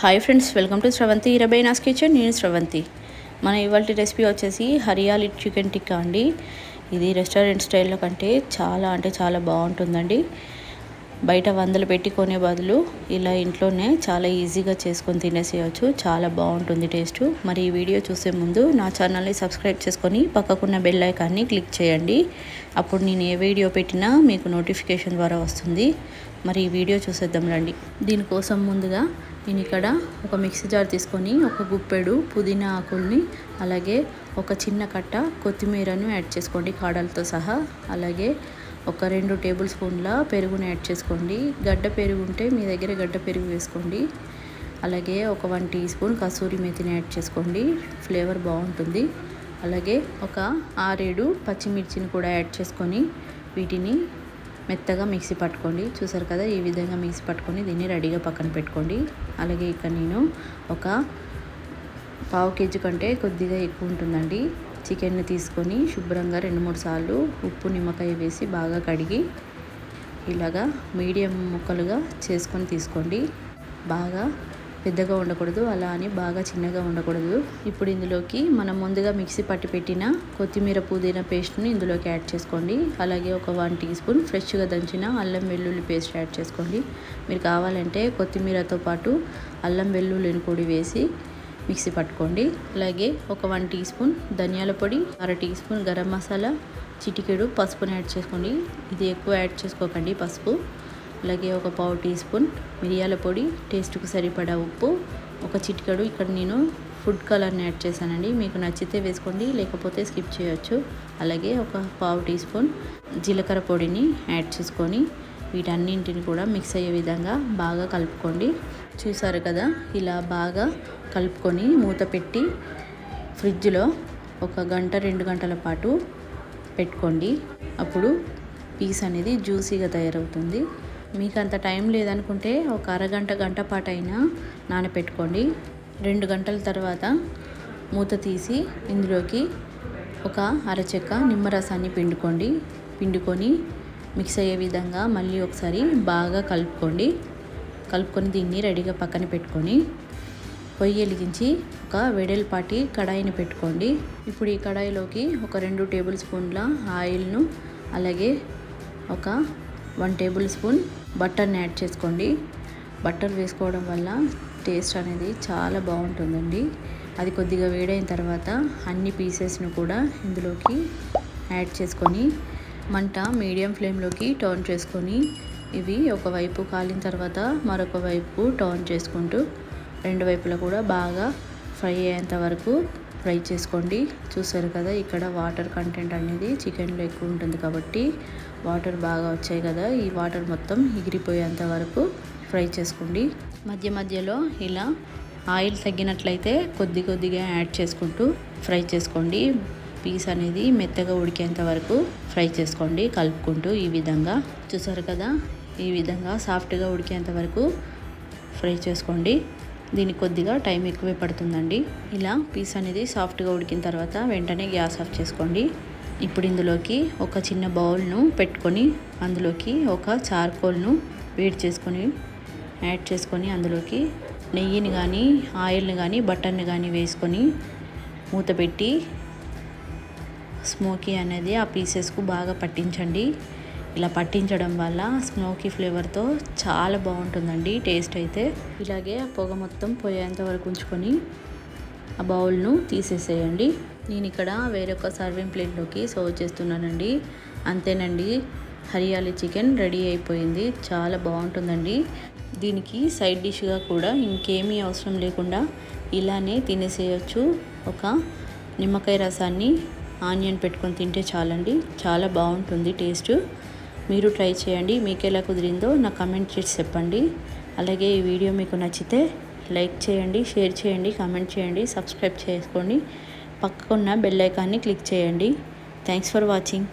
Hi friends welcome to Sravanthi ఇరబైనాస్ kitchen. నేను శ్రవంతి మన ఇవాళ రెసిపీ వచ్చేసి హరియాలి చికెన్ టిక్కా అండి. ఇది రెస్టారెంట్ స్టైల్లో కంటే చాలా అంటే చాలా బాగుంటుందండి. బయట వందలు పెట్టి కొనే బదులు ఇలా ఇంట్లోనే చాలా ఈజీగా చేసుకొని తినేసేయచ్చు. చాలా బాగుంటుంది టేస్ట్. మరి ఈ వీడియో చూసే ముందు నా ఛానల్ని సబ్స్క్రైబ్ చేసుకొని పక్కకున్న బెల్ ఐకాన్ని క్లిక్ చేయండి. అప్పుడు నేను ఏ వీడియో పెట్టినా మీకు నోటిఫికేషన్ ద్వారా వస్తుంది. మరి ఈ వీడియో చూసేద్దాం రండి. దీనికోసం ముందుగా నేను ఇక్కడ ఒక మిక్సీ జార్ తీసుకొని ఒక గుప్పెడు పుదీనా ఆకుల్ని అలాగే ఒక చిన్న కట్ట కొత్తిమీరను యాడ్ చేసుకోండి కాడలతో సహా. అలాగే ఒక రెండు టేబుల్ స్పూన్ల పెరుగును యాడ్ చేసుకోండి. గడ్డ పెరుగు ఉంటే మీ దగ్గర గడ్డ పెరుగు వేసుకోండి. అలాగే ఒక వన్ టీ స్పూన్ కసూరి మేతిని యాడ్ చేసుకోండి. ఫ్లేవర్ బాగుంటుంది. అలాగే ఒక ఆరేడు పచ్చిమిర్చిని కూడా యాడ్ చేసుకొని వీటిని మెత్తగా మిక్సీ పట్టుకోండి. చూసారు కదా ఈ విధంగా మిక్సీ పట్టుకొని దీన్ని రెడీగా పక్కన పెట్టుకోండి. అలాగే ఇక్కడ నేను ఒక పావు కేజీ కంటే కొద్దిగా ఎక్కువ ఉంటుందండి. చికెన్ని తీసుకొని శుభ్రంగా రెండు మూడు సార్లు ఉప్పు నిమ్మకాయ వేసి బాగా కడిగి ఇలాగా మీడియం ముక్కలుగా చేసుకొని తీసుకోండి. బాగా పెద్దగా ఉండకూడదు అలా అని బాగా చిన్నగా ఉండకూడదు. ఇప్పుడు ఇందులోకి మనం ముందుగా మిక్సీ పట్టి పెట్టిన కొత్తిమీర పుదీనా పేస్ట్ని ఇందులోకి యాడ్ చేసుకోండి. అలాగే ఒక వన్ టీ స్పూన్ ఫ్రెష్గా దంచిన అల్లం వెల్లుల్లి పేస్ట్ యాడ్ చేసుకోండి. మీరు కావాలంటే కొత్తిమీరతో పాటు అల్లం వెల్లుల్లిని పొడి వేసి మిక్సీ పట్టుకోండి. అలాగే ఒక వన్ టీ స్పూన్ ధనియాల పొడి అర టీ స్పూన్ గరం మసాలా చిటికెడు పసుపుని యాడ్ చేసుకోండి. ఇది ఎక్కువ యాడ్ చేసుకోకండి పసుపు. అలాగే ఒక పావు టీ స్పూన్ మిరియాల పొడి టేస్ట్కు సరిపడా ఉప్పు ఒక చిటికెడు ఇక్కడ నేను ఫుడ్ కలర్ని యాడ్ చేశానండి. మీకు నచ్చితే వేసుకోండి లేకపోతే స్కిప్ చేయొచ్చు. అలాగే ఒక పావు టీ స్పూన్ జీలకర్ర పొడిని యాడ్ చేసుకొని వీటన్నింటిని కూడా మిక్స్ అయ్యే విధంగా బాగా కలుపుకోండి. చూసారు కదా ఇలా బాగా కలుపుకొని మూత పెట్టి ఫ్రిడ్జ్లో ఒక గంట రెండు గంటల పాటు పెట్టుకోండి. అప్పుడు పీస్ అనేది జ్యూసీగా తయారవుతుంది. మీకు అంత టైం లేదనుకుంటే ఒక అరగంట గంట పాటు అయినా నానపెట్టుకోండి. రెండు గంటల తర్వాత మూత తీసి ఇందులోకి ఒక అరచెక్క నిమ్మరసాన్ని పిండుకోండి. పిండుకొని మిక్స్ అయ్యే విధంగా మళ్ళీ ఒకసారి బాగా కలుపుకోండి. కలుపుకొని దీన్ని రెడీగా పక్కన పెట్టుకొని పొయ్యి వెలిగించి ఒక వెడల్పాటి కడాయిని పెట్టుకోండి. ఇప్పుడు ఈ కడాయిలోకి ఒక రెండు టేబుల్ స్పూన్ల ఆయిల్ను అలాగే ఒక వన్ టేబుల్ స్పూన్ బటర్ని యాడ్ చేసుకోండి. బటర్ వేసుకోవడం వల్ల టేస్ట్ అనేది చాలా బాగుంటుందండి. అది కొద్దిగా వేడైన తర్వాత అన్ని పీసెస్ను కూడా ఇందులోకి యాడ్ చేసుకొని మంట మీడియం ఫ్లేమ్లోకి టర్న్ చేసుకొని ఇవి ఒకవైపు కాలిన తర్వాత మరొక వైపు టర్న్ చేసుకుంటూ రెండు వైపులా కూడా బాగా ఫ్రై అయ్యేంత వరకు ఫ్రై చేసుకోండి. చూసారు కదా ఇక్కడ వాటర్ కంటెంట్ అనేది చికెన్లో ఎక్కువ ఉంటుంది కాబట్టి వాటర్ బాగా వచ్చాయి కదా ఈ వాటర్ మొత్తం ఎగిరిపోయేంత వరకు ఫ్రై చేసుకోండి. మధ్య మధ్యలో ఇలా ఆయిల్ తగ్గినట్లయితే కొద్ది కొద్దిగా యాడ్ చేసుకుంటూ ఫ్రై చేసుకోండి. పీస్ అనేది మెత్తగా ఉడికేంత వరకు ఫ్రై చేసుకోండి కలుపుకుంటూ ఈ విధంగా. చూసారు కదా ఈ విధంగా సాఫ్ట్గా ఉడికేంత వరకు ఫ్రై చేసుకోండి. దీనికి కొద్దిగా టైం ఎక్కువే పడుతుందండి. ఇలా పీస్ అనేది సాఫ్ట్గా ఉడికిన తర్వాత వెంటనే గ్యాస్ ఆఫ్ చేసుకోండి. ఇప్పుడు ఇందులోకి ఒక చిన్న బౌల్ను పెట్టుకొని అందులోకి ఒక చార్కోల్ను వేడి చేసుకొని యాడ్ చేసుకొని అందులోకి నెయ్యిని కానీ ఆయిల్ని కానీ బటర్ని కానీ వేసుకొని మూత పెట్టి స్మోకీ అనేది ఆ పీసెస్కు బాగా పట్టించండి. ఇలా పట్టించడం వల్ల స్మోకీ ఫ్లేవర్తో చాలా బాగుంటుందండి టేస్ట్ అయితే. ఇలాగే ఆ పొగ మొత్తం పోయేంత వరకు ఉంచుకొని ఆ బౌల్ను తీసేసేయండి. నేను ఇక్కడ వేరొక సర్వింగ్ ప్లేట్లోకి సర్వ్ చేస్తున్నానండి. అంతేనండి హరియాలి చికెన్ రెడీ అయిపోయింది చాలా బాగుంటుందండి. దీనికి సైడ్ డిష్గా కూడా ఇంకేమీ అవసరం లేకుండా ఇలానే తినేసేయచ్చు. ఒక నిమ్మకాయ రసాన్ని ఆనియన్ పెట్టుకొని తింటే చాలండి చాలా బాగుంటుంది టేస్ట్. మీరు ట్రై చేయండి. మీకు ఎలా కుదిరిందో నా కమెంట్ చేసి చెప్పండి. అలాగే ఈ వీడియో మీకు నచ్చితే లైక్ చేయండి షేర్ చేయండి కామెంట్ చేయండి సబ్స్క్రైబ్ చేసుకోండి. పక్కకున్న బెల్ ఐకాన్ని క్లిక్ చేయండి. Thanks for watching.